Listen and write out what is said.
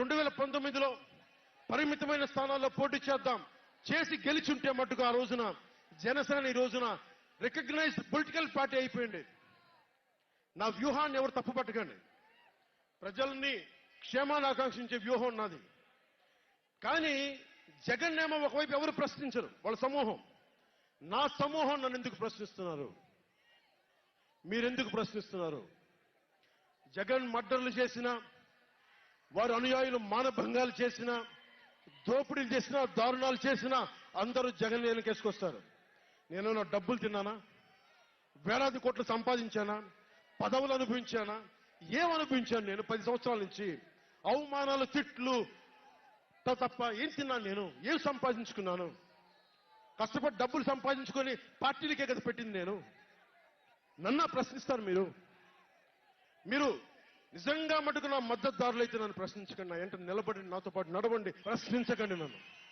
రెండు వేల పంతొమ్మిదిలో పరిమితమైన స్థానాల్లో పోటీ చేద్దాం చేసి గెలిచుంటే మట్టుకు ఆ రోజున జనసేన ఈ రోజున రికగ్నైజ్డ్ పొలిటికల్ పార్టీ అయిపోయింది. నా వ్యూహాన్ని ఎవరు తప్పుపట్టకండి. ప్రజల్ని క్షేమాన్ని ఆకాంక్షించే వ్యూహం ఉన్నది కానీ జగన్ ఏమో ఒకవైపు ఎవరు ప్రశ్నించరు వాళ్ళ సమూహం. నా సమూహం నన్ను ఎందుకు ప్రశ్నిస్తున్నారు? మీరెందుకు ప్రశ్నిస్తున్నారు? జగన్ మర్డర్లు చేసిన వారి అనుయాయులు మానభంగాలు చేసినా దోపిడీలు చేసినా దారుణాలు చేసినా అందరూ జగన్ వెనకేసుకొస్తారు నేను నా డబ్బులు తిన్నానా? వేలాది కోట్లు సంపాదించానా? పదవులు అనుభవించానా? ఏమనుభవించాను నేను పది సంవత్సరాల నుంచి? అవమానాలు తిట్లు త- తప్ప ఏం తిన్నాను నేను? ఏం సంపాదించుకున్నాను? కష్టపడి డబ్బులు సంపాదించుకొని పార్టీలకే కదా పెట్టింది నేను? నన్నా ప్రశ్నిస్తారు మీరు. మీరు నిజంగా మటుకు నా మద్దతుదారులు అయితే నన్ను ప్రశ్నించకండి. నా నిలబడి నాతో పాటు నడవండి. ప్రశ్నించకండి నన్ను.